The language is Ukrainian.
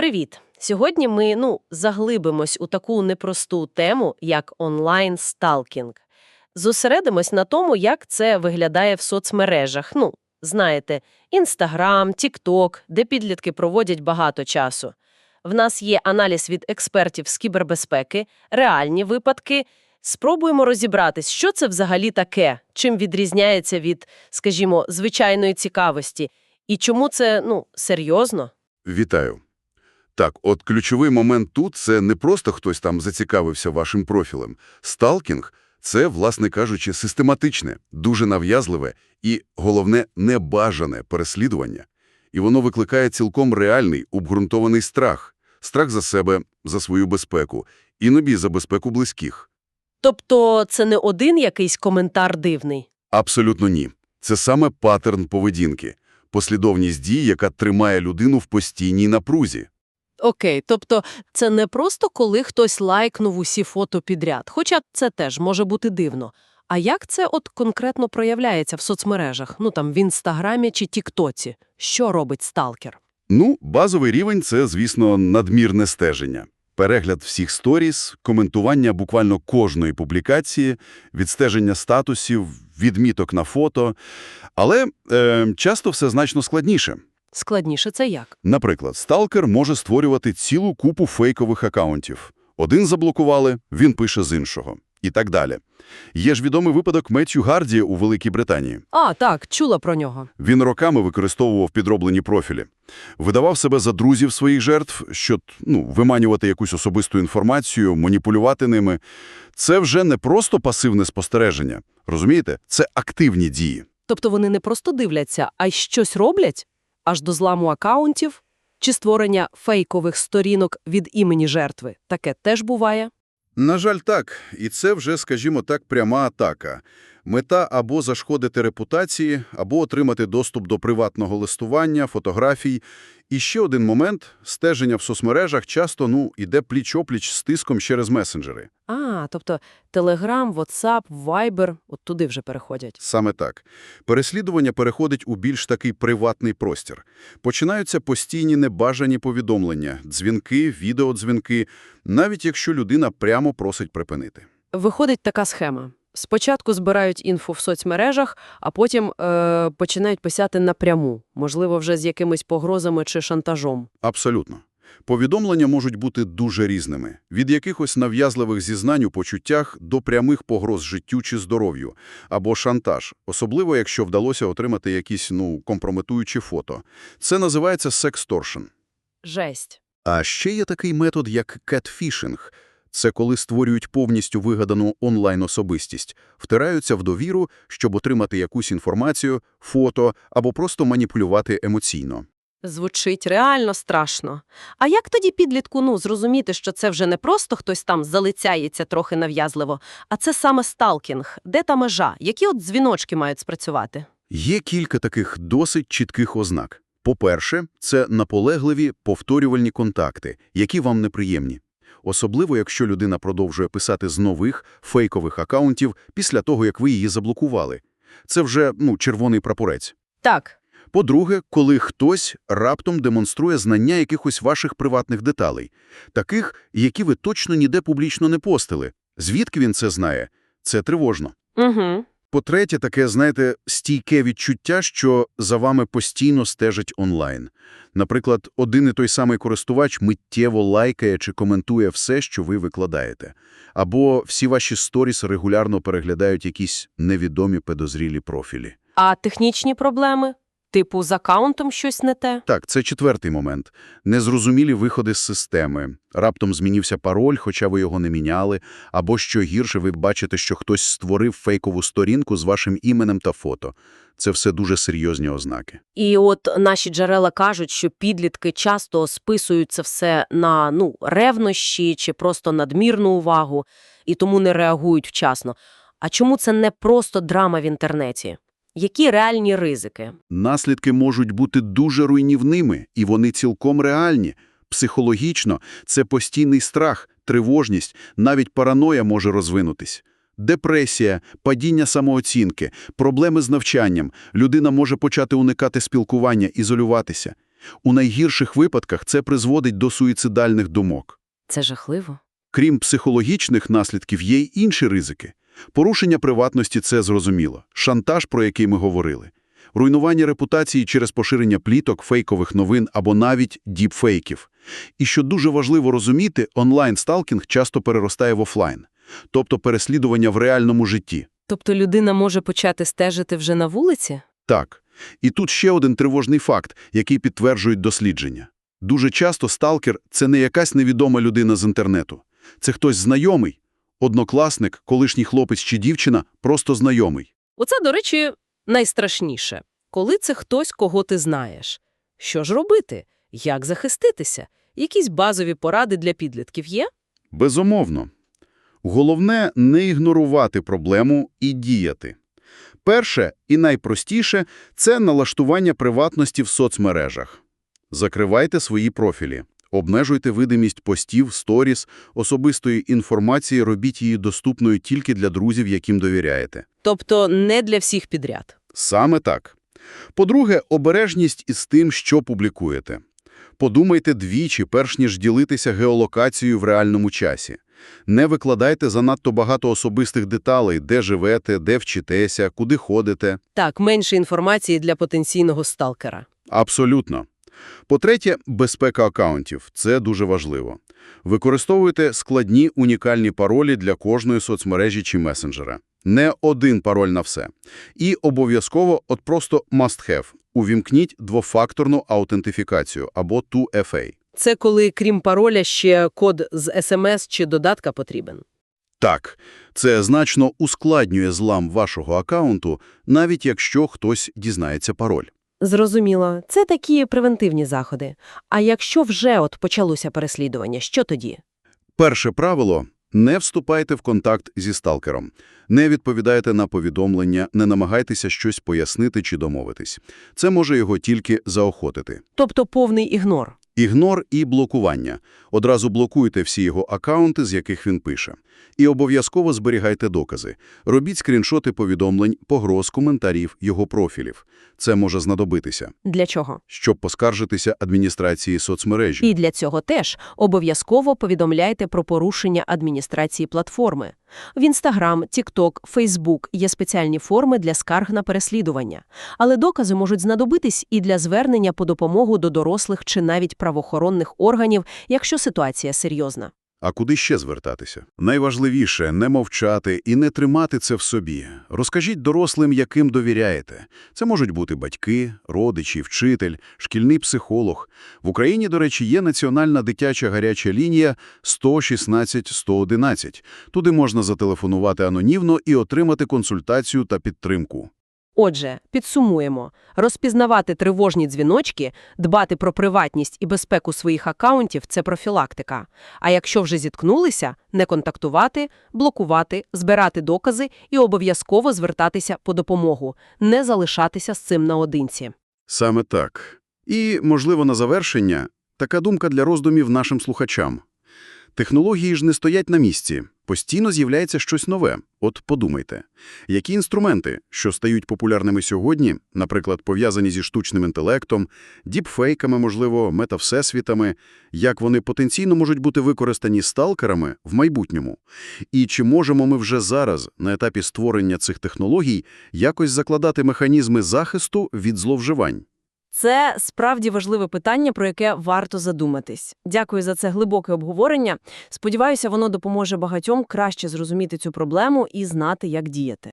Привіт! Сьогодні ми ну, заглибимось у таку непросту тему, як онлайн-сталкінг. Зосередимось на тому, як це виглядає в соцмережах. Ну, знаєте, Інстаграм, Тікток, де підлітки проводять багато часу. В нас є аналіз від експертів з кібербезпеки, реальні випадки. Спробуємо розібратись, що це взагалі таке, чим відрізняється від, скажімо, звичайної цікавості, і чому це, ну, серйозно. Вітаю. Так, от ключовий момент тут – це не просто хтось там зацікавився вашим профілем. Сталкінг – це, власне кажучи, систематичне, дуже нав'язливе і, головне, небажане переслідування. І воно викликає цілком реальний, обґрунтований страх. Страх за себе, за свою безпеку, іноді за безпеку близьких. Тобто це не один якийсь коментар дивний? Абсолютно ні. Це саме паттерн поведінки. Послідовність дій, яка тримає людину в постійній напрузі. Окей, тобто це не просто коли хтось лайкнув усі фото підряд, хоча це теж може бути дивно. А як це от конкретно проявляється в соцмережах? Ну там в Інстаграмі чи Тіктоці? Що робить сталкер? Ну, базовий рівень – це, звісно, надмірне стеження. Перегляд всіх сторіс, коментування буквально кожної публікації, відстеження статусів, відміток на фото. Але е, часто все значно складніше. Складніше це як? Наприклад, сталкер може створювати цілу купу фейкових акаунтів. Один заблокували, він пише з іншого. І так далі. Є ж відомий випадок Меттью Гарді у Великій Британії. А, так, чула про нього. Він роками використовував підроблені профілі. Видавав себе за друзів своїх жертв, щоб ну, виманювати якусь особисту інформацію, маніпулювати ними. Це вже не просто пасивне спостереження. Розумієте? Це активні дії. Тобто вони не просто дивляться, а й щось роблять? Аж до зламу акаунтів? Чи створення фейкових сторінок від імені жертви? Таке теж буває? На жаль, так. І це вже, скажімо так, пряма атака. Мета або зашкодити репутації, або отримати доступ до приватного листування, фотографій. І ще один момент – стеження в соцмережах часто, ну, іде пліч-опліч з тиском через месенджери. А, тобто Телеграм, Ватсап, Вайбер, от туди вже переходять. Саме так. Переслідування переходить у більш такий приватний простір. Починаються постійні небажані повідомлення, дзвінки, відеодзвінки, навіть якщо людина прямо просить припинити. Виходить така схема. Спочатку збирають інфу в соцмережах, а потім е, починають писати напряму, можливо, вже з якимись погрозами чи шантажом. Абсолютно. Повідомлення можуть бути дуже різними. Від якихось нав'язливих зізнань у почуттях до прямих погроз життю чи здоров'ю. Або шантаж, особливо якщо вдалося отримати якісь, ну, компрометуючі фото. Це називається сексторшн. Жесть. А ще є такий метод, як кетфішинг. Це коли створюють повністю вигадану онлайн-особистість, втираються в довіру, щоб отримати якусь інформацію, фото або просто маніпулювати емоційно. Звучить реально страшно. А як тоді підлітку ну, зрозуміти, що це вже не просто хтось там залицяється трохи нав'язливо, а це саме сталкінг? Де та межа? Які от дзвіночки мають спрацювати? Є кілька таких досить чітких ознак. По-перше, це наполегливі повторювальні контакти, які вам неприємні. Особливо, якщо людина продовжує писати з нових, фейкових акаунтів після того, як ви її заблокували. Це вже, ну, червоний прапорець. Так. По-друге, коли хтось раптом демонструє знання якихось ваших приватних деталей, таких, які ви точно ніде публічно не постили. Звідки він це знає? Це тривожно. Угу. По-третє, таке, знаєте, стійке відчуття, що за вами постійно стежать онлайн. Наприклад, один і той самий користувач миттєво лайкає чи коментує все, що ви викладаєте. Або всі ваші сторіс регулярно переглядають якісь невідомі підозрілі профілі. А технічні проблеми? Типу, з акаунтом щось не те? Так, це четвертий момент. Незрозумілі виходи з системи. Раптом змінився пароль, хоча ви його не міняли. Або, що гірше, ви бачите, що хтось створив фейкову сторінку з вашим іменем та фото. Це все дуже серйозні ознаки. І от наші джерела кажуть, що підлітки часто списують це все на ну, ревнощі чи просто надмірну увагу, і тому не реагують вчасно. А чому це не просто драма в інтернеті? Які реальні ризики? Наслідки можуть бути дуже руйнівними, і вони цілком реальні. Психологічно це постійний страх, тривожність, навіть параноя може розвинутись. Депресія, падіння самооцінки, проблеми з навчанням. Людина може почати уникати спілкування, ізолюватися. У найгірших випадках це призводить до суїцидальних думок. Це жахливо. Крім психологічних наслідків, є й інші ризики. Порушення приватності – це зрозуміло. Шантаж, про який ми говорили. Руйнування репутації через поширення пліток, фейкових новин або навіть діпфейків. І що дуже важливо розуміти, онлайн-сталкінг часто переростає в офлайн. Тобто переслідування в реальному житті. Тобто людина може почати стежити вже на вулиці? Так. І тут ще один тривожний факт, який підтверджують дослідження. Дуже часто сталкер – це не якась невідома людина з інтернету. Це хтось знайомий, однокласник, колишній хлопець чи дівчина, просто знайомий. Оце, до речі, найстрашніше. Коли це хтось, кого ти знаєш. Що ж робити? Як захиститися? Якісь базові поради для підлітків є? Безумовно. Головне – не ігнорувати проблему і діяти. Перше і найпростіше – це налаштування приватності в соцмережах. Закривайте свої профілі, обмежуйте видимість постів, сторіс, особистої інформації, робіть її доступною тільки для друзів, яким довіряєте. Тобто не для всіх підряд. Саме так. По-друге, обережність із тим, що публікуєте. Подумайте двічі, перш ніж ділитися геолокацією в реальному часі. Не викладайте занадто багато особистих деталей, де живете, де вчитеся, куди ходите. Так, менше інформації для потенційного сталкера. Абсолютно. По-третє, безпека акаунтів. Це дуже важливо. Використовуйте складні унікальні паролі для кожної соцмережі чи месенджера. Не один пароль на все. І обов'язково, от просто must have, увімкніть двофакторну аутентифікацію або 2FA. Це коли, крім пароля, ще код з СМС чи додатка потрібен. Так, це значно ускладнює злам вашого акаунту, навіть якщо хтось дізнається пароль. Зрозуміло. Це такі превентивні заходи. А якщо вже от почалося переслідування, що тоді? Перше правило – не вступайте в контакт зі сталкером. Не відповідайте на повідомлення, не намагайтеся щось пояснити чи домовитись. Це може його тільки заохотити. Тобто повний ігнор. Ігнор і блокування. Одразу блокуйте всі його акаунти, з яких він пише. І обов'язково зберігайте докази. Робіть скріншоти повідомлень, погроз, коментарів, його профілів. Це може знадобитися, Для чого? щоб поскаржитися адміністрації соцмережі. І для цього теж обов'язково повідомляйте про порушення адміністрації платформи. В Інстаграм, Тікток, Фейсбук є спеціальні форми для скарг на переслідування. Але докази можуть знадобитись і для звернення по допомогу до дорослих чи навіть правоохоронних органів, якщо ситуація серйозна. А куди ще звертатися? Найважливіше – не мовчати і не тримати це в собі. Розкажіть дорослим, яким довіряєте. Це можуть бути батьки, родичі, вчитель, шкільний психолог. В Україні, до речі, є національна дитяча гаряча лінія 116-111. Туди можна зателефонувати анонімно і отримати консультацію та підтримку. Отже, підсумуємо. Розпізнавати тривожні дзвіночки, дбати про приватність і безпеку своїх акаунтів – це профілактика. А якщо вже зіткнулися, не контактувати, блокувати, збирати докази і обов'язково звертатися по допомогу, не залишатися з цим наодинці. Саме так. І, можливо, на завершення, така думка для роздумів нашим слухачам. Технології ж не стоять на місці. Постійно з'являється щось нове. От подумайте. Які інструменти, що стають популярними сьогодні, наприклад, пов'язані зі штучним інтелектом, діпфейками, можливо, метавсесвітами, як вони потенційно можуть бути використані сталкерами в майбутньому? І чи можемо ми вже зараз, на етапі створення цих технологій, якось закладати механізми захисту від зловживань? Це справді важливе питання, про яке варто задуматись. Дякую за це глибоке обговорення. Сподіваюся, воно допоможе багатьом краще зрозуміти цю проблему і знати, як діяти.